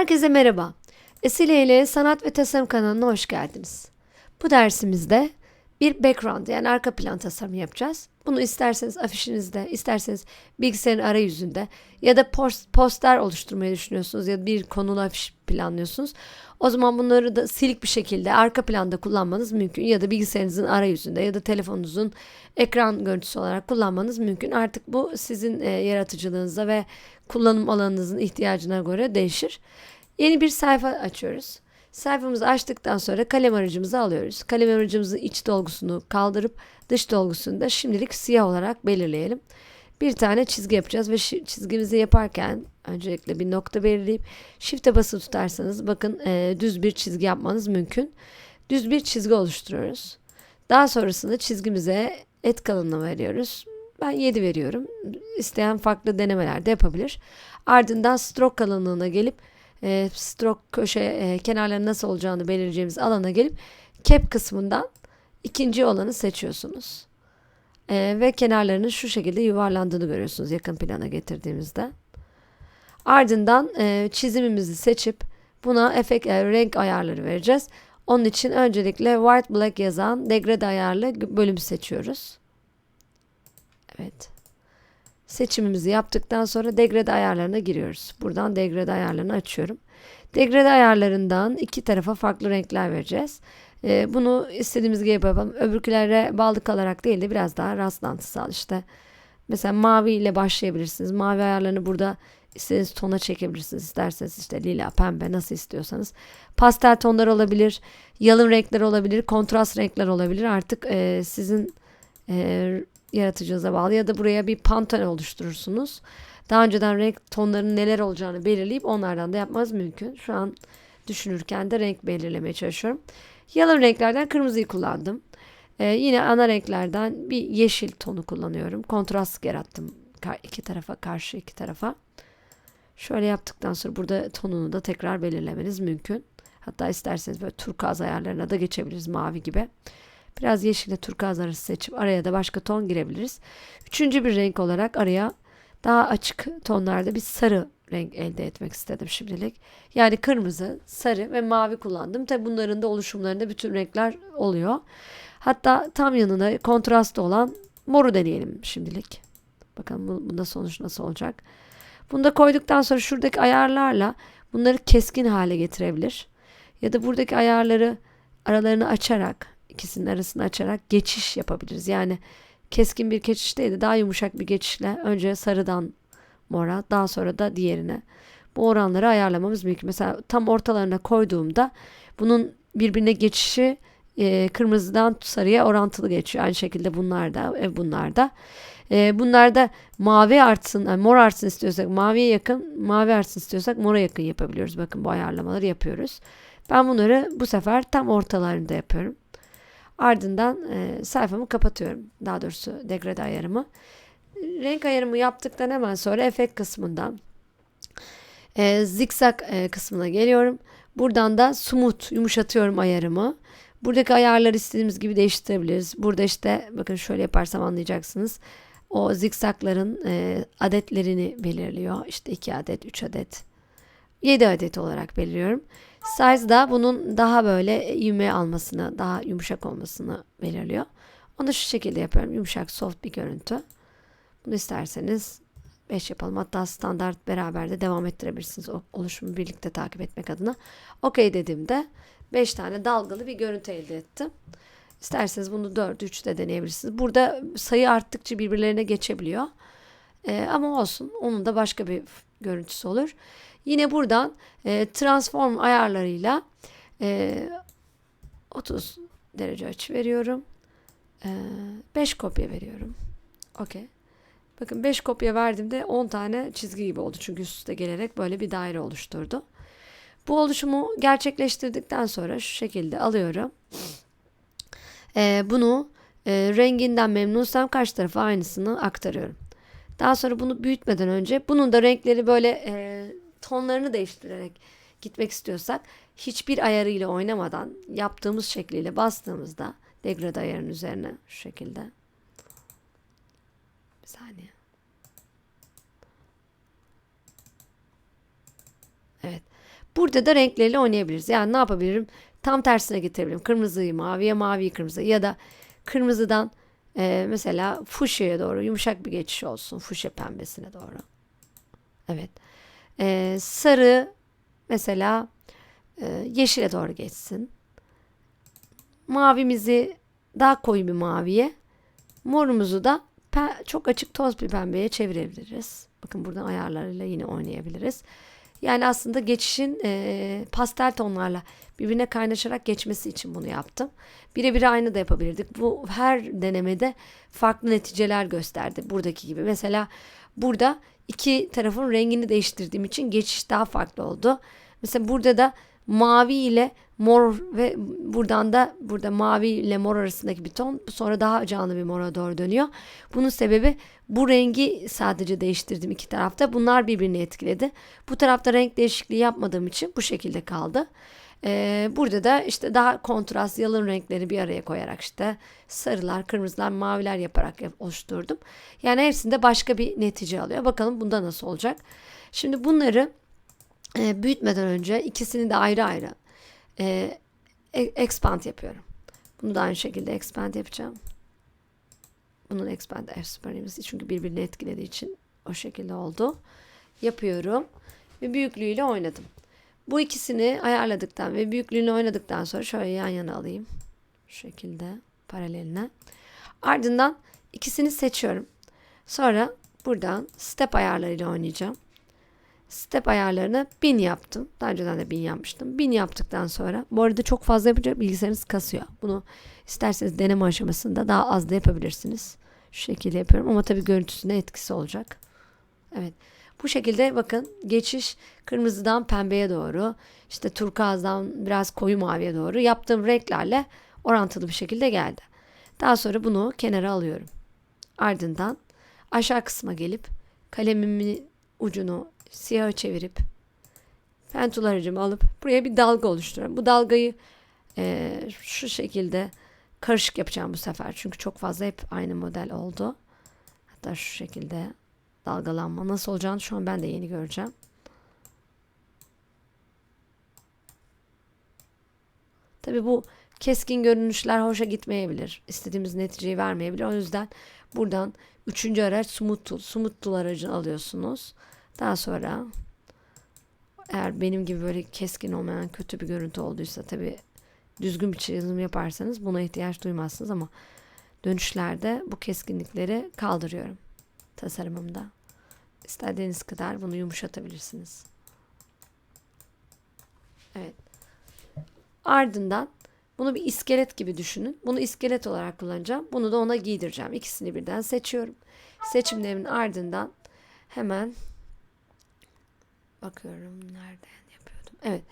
Herkese merhaba. Esile ile Sanat ve Tasarım kanalına hoş geldiniz. Bu dersimizde bir background yani arka plan tasarımı yapacağız. Bunu isterseniz afişinizde, isterseniz bilgisayarın arayüzünde ya da post, poster oluşturmayı düşünüyorsunuz ya da bir konulu afiş planlıyorsunuz. O zaman bunları da silik bir şekilde arka planda kullanmanız mümkün ya da bilgisayarınızın arayüzünde ya da telefonunuzun ekran görüntüsü olarak kullanmanız mümkün. Artık bu sizin e, yaratıcılığınıza ve kullanım alanınızın ihtiyacına göre değişir. Yeni bir sayfa açıyoruz. Sayfamızı açtıktan sonra kalem aracımızı alıyoruz. Kalem aracımızın iç dolgusunu kaldırıp dış dolgusunu da şimdilik siyah olarak belirleyelim. Bir tane çizgi yapacağız ve çizgimizi yaparken öncelikle bir nokta belirleyip shift'e basılı tutarsanız bakın e, düz bir çizgi yapmanız mümkün. Düz bir çizgi oluşturuyoruz. Daha sonrasında çizgimize et kalınlığı veriyoruz. Ben 7 veriyorum. İsteyen farklı denemeler de yapabilir. Ardından stroke kalınlığına gelip e, stroke köşe e, kenarları nasıl olacağını belirleyeceğimiz alana gelip cap kısmından ikinci olanı seçiyorsunuz. E, ve kenarlarının şu şekilde yuvarlandığını görüyorsunuz yakın plana getirdiğimizde. Ardından e, çizimimizi seçip buna efekt e, renk ayarları vereceğiz. Onun için öncelikle white black yazan degrade ayarlı bölümü seçiyoruz. Evet. Seçimimizi yaptıktan sonra degrade ayarlarına giriyoruz. Buradan degrade ayarlarını açıyorum. Degrade ayarlarından iki tarafa farklı renkler vereceğiz. Ee, bunu istediğimiz gibi yapalım. Öbürkülere bağlı kalarak değil de biraz daha rastlantısal işte. Mesela mavi ile başlayabilirsiniz. Mavi ayarlarını burada istediğiniz tona çekebilirsiniz. İsterseniz işte lila, pembe nasıl istiyorsanız. Pastel tonlar olabilir, yalın renkler olabilir, kontrast renkler olabilir. Artık e, sizin e, yaratıcınıza bağlı ya da buraya bir pantone oluşturursunuz. Daha önceden renk tonlarının neler olacağını belirleyip onlardan da yapmanız mümkün. Şu an düşünürken de renk belirlemeye çalışıyorum. Yalın renklerden kırmızıyı kullandım. Ee, yine ana renklerden bir yeşil tonu kullanıyorum. Kontrast yarattım iki tarafa karşı iki tarafa. Şöyle yaptıktan sonra burada tonunu da tekrar belirlemeniz mümkün. Hatta isterseniz böyle turkuaz ayarlarına da geçebiliriz mavi gibi. Biraz yeşille turkuaz arası seçip araya da başka ton girebiliriz. Üçüncü bir renk olarak araya daha açık tonlarda bir sarı renk elde etmek istedim şimdilik. Yani kırmızı, sarı ve mavi kullandım. Tabi bunların da oluşumlarında bütün renkler oluyor. Hatta tam yanına kontrastlı olan moru deneyelim şimdilik. Bakalım bunda sonuç nasıl olacak. Bunu da koyduktan sonra şuradaki ayarlarla bunları keskin hale getirebilir. Ya da buradaki ayarları aralarını açarak ikisinin arasını açarak geçiş yapabiliriz. Yani keskin bir geçiş değil de daha yumuşak bir geçişle önce sarıdan mora daha sonra da diğerine bu oranları ayarlamamız mümkün. Mesela tam ortalarına koyduğumda bunun birbirine geçişi e, kırmızıdan sarıya orantılı geçiyor. Aynı şekilde bunlar da e, bunlar da. E, bunlarda mavi artsın, yani mor artsın istiyorsak maviye yakın, mavi artsın istiyorsak mora yakın yapabiliyoruz. Bakın bu ayarlamaları yapıyoruz. Ben bunları bu sefer tam ortalarında yapıyorum. Ardından e, sayfamı kapatıyorum. Daha doğrusu degrade ayarımı. Renk ayarımı yaptıktan hemen sonra efekt kısmından e, zikzak e, kısmına geliyorum. Buradan da smooth yumuşatıyorum ayarımı. Buradaki ayarları istediğimiz gibi değiştirebiliriz. Burada işte bakın şöyle yaparsam anlayacaksınız. O zikzakların e, adetlerini belirliyor. İşte 2 adet, 3 adet, 7 adet olarak belirliyorum. Size da bunun daha böyle yüme almasını, daha yumuşak olmasını belirliyor. Onu şu şekilde yapıyorum. Yumuşak, soft bir görüntü. Bunu isterseniz 5 yapalım. Hatta standart beraber de devam ettirebilirsiniz. O oluşumu birlikte takip etmek adına. OK dediğimde 5 tane dalgalı bir görüntü elde ettim. İsterseniz bunu 4, 3 de deneyebilirsiniz. Burada sayı arttıkça birbirlerine geçebiliyor. Ee, ama olsun. Onun da başka bir görüntüsü olur. Yine buradan e, transform ayarlarıyla e, 30 derece açı veriyorum. E, 5 kopya veriyorum. Okey. Bakın 5 kopya verdiğimde 10 tane çizgi gibi oldu. Çünkü üst üste gelerek böyle bir daire oluşturdu. Bu oluşumu gerçekleştirdikten sonra şu şekilde alıyorum. E, bunu e, renginden memnunsam karşı tarafa aynısını aktarıyorum. Daha sonra bunu büyütmeden önce bunun da renkleri böyle e, tonlarını değiştirerek gitmek istiyorsak hiçbir ayarıyla oynamadan yaptığımız şekliyle bastığımızda degrade ayarın üzerine şu şekilde bir saniye evet Burada da renkleriyle oynayabiliriz. Yani ne yapabilirim? Tam tersine getirebilirim. Kırmızıyı maviye, maviyi kırmızı ya da kırmızıdan e, mesela fuşya'ya doğru yumuşak bir geçiş olsun. Fuşya pembesine doğru. Evet. E, sarı mesela e, yeşile doğru geçsin. Mavimizi daha koyu bir maviye, morumuzu da çok açık toz bir pembeye çevirebiliriz. Bakın buradan ayarlarıyla yine oynayabiliriz. Yani aslında geçişin e, pastel tonlarla birbirine kaynaşarak geçmesi için bunu yaptım. Birebir aynı da yapabilirdik. Bu her denemede farklı neticeler gösterdi buradaki gibi. Mesela burada iki tarafın rengini değiştirdiğim için geçiş daha farklı oldu. Mesela burada da mavi ile mor ve buradan da burada mavi ile mor arasındaki bir ton sonra daha canlı bir mora doğru dönüyor. Bunun sebebi bu rengi sadece değiştirdim iki tarafta. Bunlar birbirini etkiledi. Bu tarafta renk değişikliği yapmadığım için bu şekilde kaldı. Ee, burada da işte daha kontrast yalın renkleri bir araya koyarak işte sarılar, kırmızılar, maviler yaparak yap- oluşturdum. Yani hepsinde başka bir netice alıyor. Bakalım bunda nasıl olacak. Şimdi bunları e, büyütmeden önce ikisini de ayrı ayrı e, e- expand yapıyorum. Bunu da aynı şekilde expand yapacağım. Bunun expand F çünkü birbirini etkilediği için o şekilde oldu. Yapıyorum ve büyüklüğüyle oynadım. Bu ikisini ayarladıktan ve büyüklüğünü oynadıktan sonra şöyle yan yana alayım. Şu şekilde paraleline. Ardından ikisini seçiyorum. Sonra buradan step ayarlarıyla oynayacağım. Step ayarlarını 1000 yaptım. Daha önceden de 1000 yapmıştım. 1000 yaptıktan sonra bu arada çok fazla yapınca bilgisayarınız kasıyor. Bunu isterseniz deneme aşamasında daha az da yapabilirsiniz. Şu şekilde yapıyorum ama tabii görüntüsüne etkisi olacak. Evet. Bu şekilde bakın geçiş kırmızıdan pembeye doğru işte turkuazdan biraz koyu maviye doğru yaptığım renklerle orantılı bir şekilde geldi. Daha sonra bunu kenara alıyorum. Ardından aşağı kısma gelip kalemimin ucunu siyaha çevirip pentul aracımı alıp buraya bir dalga oluşturuyorum. Bu dalgayı e, şu şekilde karışık yapacağım bu sefer. Çünkü çok fazla hep aynı model oldu. Hatta şu şekilde dalgalanma nasıl olacağını şu an ben de yeni göreceğim. Tabii bu keskin görünüşler hoşa gitmeyebilir. İstediğimiz neticeyi vermeyebilir. O yüzden buradan üçüncü araç Smooth Tool. Smooth Tool aracını alıyorsunuz. Daha sonra eğer benim gibi böyle keskin olmayan kötü bir görüntü olduysa tabii düzgün bir çizim yaparsanız buna ihtiyaç duymazsınız ama dönüşlerde bu keskinlikleri kaldırıyorum tasarımımda. İstediğiniz kadar bunu yumuşatabilirsiniz. Evet. Ardından bunu bir iskelet gibi düşünün. Bunu iskelet olarak kullanacağım. Bunu da ona giydireceğim. İkisini birden seçiyorum. Seçimlerimin ardından hemen bakıyorum nereden yapıyordum. Evet.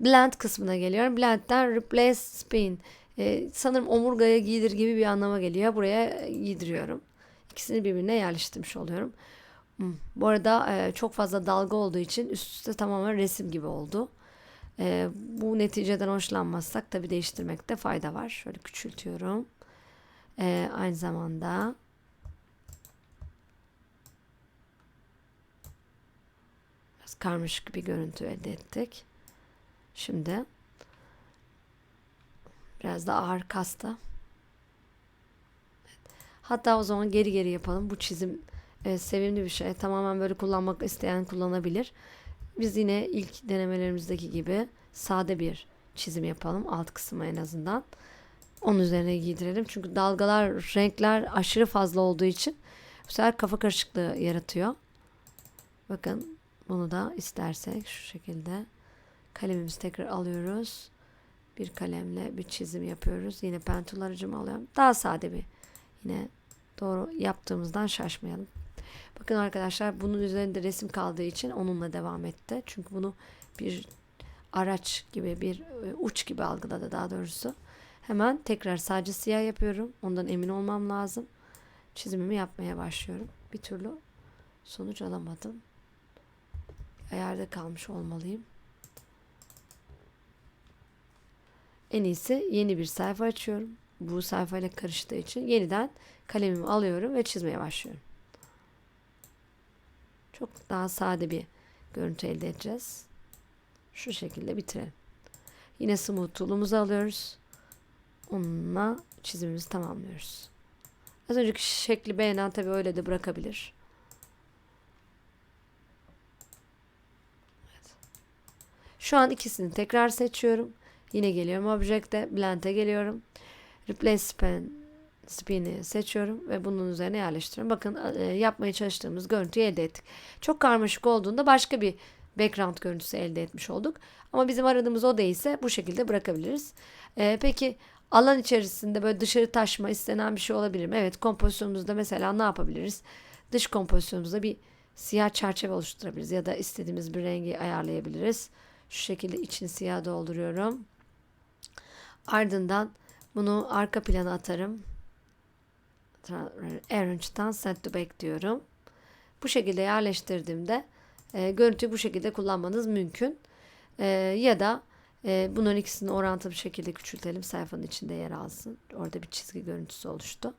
Blend kısmına geliyorum. Blend'den replace spin. Ee, sanırım omurgaya giydir gibi bir anlama geliyor. Buraya giydiriyorum. İkisini birbirine yerleştirmiş oluyorum. Hmm. Bu arada e, çok fazla dalga olduğu için üst üste tamamen resim gibi oldu. E, bu neticeden hoşlanmazsak tabii değiştirmekte fayda var. Şöyle küçültüyorum. E, aynı zamanda biraz karmaşık bir görüntü elde ettik. Şimdi biraz da ağır kasta. Hatta o zaman geri geri yapalım. Bu çizim e, sevimli bir şey. Tamamen böyle kullanmak isteyen kullanabilir. Biz yine ilk denemelerimizdeki gibi sade bir çizim yapalım. Alt kısmı en azından. Onun üzerine giydirelim. Çünkü dalgalar, renkler aşırı fazla olduğu için bu sefer kafa karışıklığı yaratıyor. Bakın bunu da istersek şu şekilde kalemimizi tekrar alıyoruz. Bir kalemle bir çizim yapıyoruz. Yine pentul aracımı alıyorum. Daha sade bir yine doğru yaptığımızdan şaşmayalım. Bakın arkadaşlar bunun üzerinde resim kaldığı için onunla devam etti. Çünkü bunu bir araç gibi bir e, uç gibi algıladı daha doğrusu. Hemen tekrar sadece siyah yapıyorum. Ondan emin olmam lazım. Çizimimi yapmaya başlıyorum. Bir türlü sonuç alamadım. Ayarda kalmış olmalıyım. En iyisi yeni bir sayfa açıyorum. Bu sayfayla karıştığı için yeniden kalemimi alıyorum ve çizmeye başlıyorum. Çok daha sade bir görüntü elde edeceğiz. Şu şekilde bitirelim. Yine smooth tool'umuzu alıyoruz. Onunla çizimimizi tamamlıyoruz. Az önceki şekli beğenen tabi öyle de bırakabilir. Şu an ikisini tekrar seçiyorum. Yine geliyorum Object'e, Blend'e geliyorum. Replace Span, Spin'i seçiyorum ve bunun üzerine yerleştiriyorum. Bakın e, yapmaya çalıştığımız görüntüyü elde ettik. Çok karmaşık olduğunda başka bir background görüntüsü elde etmiş olduk. Ama bizim aradığımız o değilse bu şekilde bırakabiliriz. Ee, peki alan içerisinde böyle dışarı taşma istenen bir şey olabilir mi? Evet kompozisyonumuzda mesela ne yapabiliriz? Dış kompozisyonumuzda bir siyah çerçeve oluşturabiliriz ya da istediğimiz bir rengi ayarlayabiliriz. Şu şekilde içini siyah dolduruyorum. Ardından bunu arka plana atarım. Arrange'dan Set to Back diyorum. Bu şekilde yerleştirdiğimde e, görüntüyü bu şekilde kullanmanız mümkün. E, ya da e, bunların ikisini orantılı bir şekilde küçültelim. Sayfanın içinde yer alsın. Orada bir çizgi görüntüsü oluştu.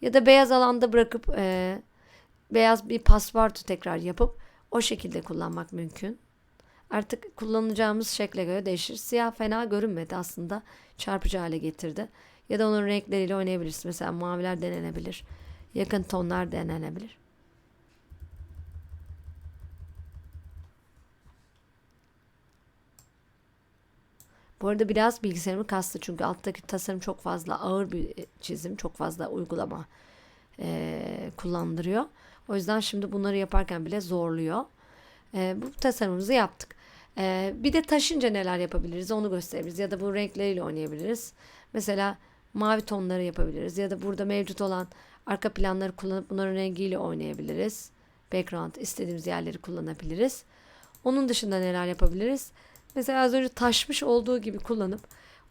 Ya da beyaz alanda bırakıp e, beyaz bir paspartu tekrar yapıp o şekilde kullanmak mümkün. Artık kullanacağımız şekle göre değişir. Siyah fena görünmedi aslında. Çarpıcı hale getirdi. Ya da onun renkleriyle oynayabilirsiniz. Mesela maviler denenebilir. Yakın tonlar denenebilir. Bu arada biraz bilgisayarımı kastı çünkü alttaki tasarım çok fazla ağır bir çizim, çok fazla uygulama e, kullandırıyor. O yüzden şimdi bunları yaparken bile zorluyor. E, bu tasarımımızı yaptık. E, bir de taşınca neler yapabiliriz onu gösterebiliriz ya da bu renkleriyle oynayabiliriz. Mesela mavi tonları yapabiliriz ya da burada mevcut olan arka planları kullanıp bunların rengiyle oynayabiliriz. Background istediğimiz yerleri kullanabiliriz. Onun dışında neler yapabiliriz? Mesela az önce taşmış olduğu gibi kullanıp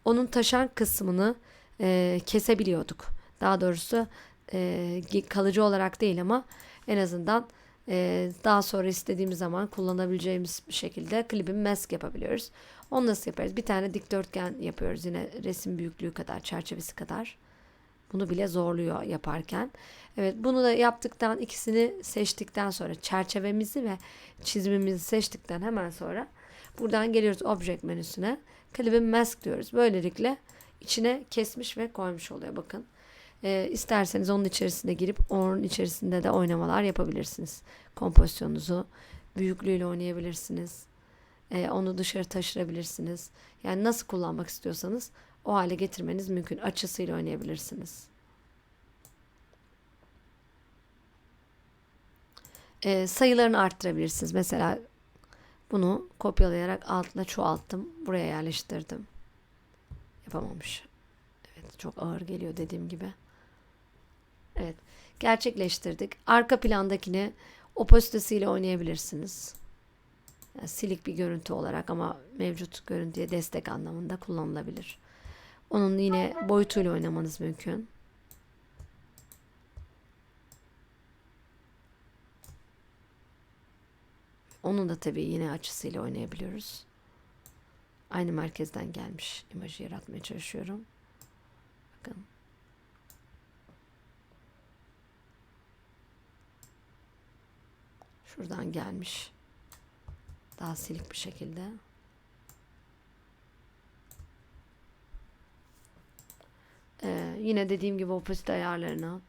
onun taşan kısmını e, kesebiliyorduk. Daha doğrusu e, kalıcı olarak değil ama en azından e, daha sonra istediğimiz zaman kullanabileceğimiz şekilde klibin mask yapabiliyoruz. Onu nasıl yaparız? Bir tane dikdörtgen yapıyoruz yine resim büyüklüğü kadar, çerçevesi kadar. Bunu bile zorluyor yaparken. Evet bunu da yaptıktan ikisini seçtikten sonra çerçevemizi ve çizimimizi seçtikten hemen sonra buradan geliyoruz object menüsüne. Klibin mask diyoruz. Böylelikle içine kesmiş ve koymuş oluyor bakın. E, isterseniz onun içerisine girip onun içerisinde de oynamalar yapabilirsiniz. Kompozisyonunuzu büyüklüğüyle oynayabilirsiniz. E, onu dışarı taşırabilirsiniz. Yani nasıl kullanmak istiyorsanız o hale getirmeniz mümkün. Açısıyla oynayabilirsiniz. E, sayılarını arttırabilirsiniz. Mesela bunu kopyalayarak altına çoğalttım. Buraya yerleştirdim. Yapamamış. Evet çok ağır geliyor dediğim gibi. Gerçekleştirdik. Arka plandakini opasitesiyle oynayabilirsiniz. Yani silik bir görüntü olarak ama mevcut görüntüye destek anlamında kullanılabilir. Onun yine boyutuyla oynamanız mümkün. Onun da tabii yine açısıyla oynayabiliyoruz. Aynı merkezden gelmiş imajı yaratmaya çalışıyorum. Bakın. Şuradan gelmiş. Daha silik bir şekilde. Ee, yine dediğim gibi opasite ayarlarını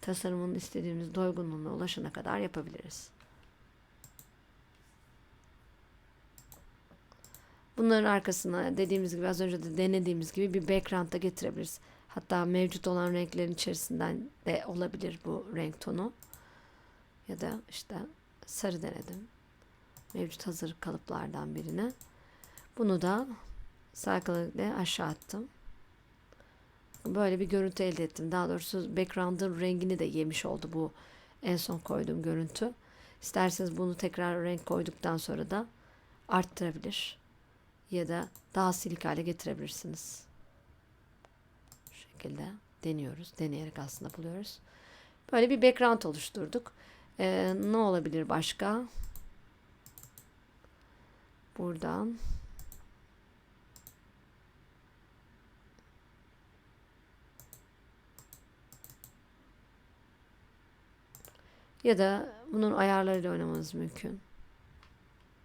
tasarımın istediğimiz doygunluğuna ulaşana kadar yapabiliriz. Bunların arkasına dediğimiz gibi az önce de denediğimiz gibi bir background da getirebiliriz. Hatta mevcut olan renklerin içerisinden de olabilir bu renk tonu. Ya da işte sarı denedim. Mevcut hazır kalıplardan birine. Bunu da sağ klikle aşağı attım. Böyle bir görüntü elde ettim. Daha doğrusu background'ın rengini de yemiş oldu bu en son koyduğum görüntü. İsterseniz bunu tekrar renk koyduktan sonra da arttırabilir ya da daha silik hale getirebilirsiniz. Bu şekilde deniyoruz. Deneyerek aslında buluyoruz. Böyle bir background oluşturduk. Ee, ne olabilir başka? Buradan ya da bunun ayarlarıyla oynamanız mümkün.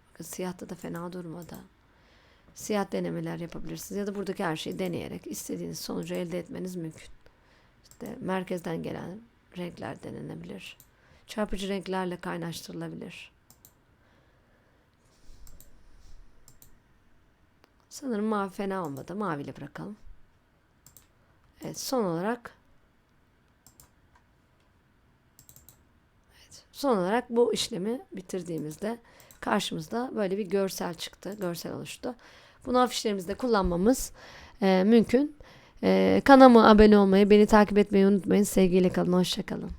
Bakın siyahta da fena durmadı. Siyah denemeler yapabilirsiniz ya da buradaki her şeyi deneyerek istediğiniz sonucu elde etmeniz mümkün. İşte merkezden gelen renkler denenebilir. Çarpıcı renklerle kaynaştırılabilir. Sanırım mavi fena olmadı. Maviyle bırakalım. Evet, son olarak Evet, son olarak bu işlemi bitirdiğimizde karşımızda böyle bir görsel çıktı. Görsel oluştu. Bunu afişlerimizde kullanmamız e, mümkün. E, kanalıma abone olmayı, beni takip etmeyi unutmayın. Sevgiyle kalın, hoşça kalın.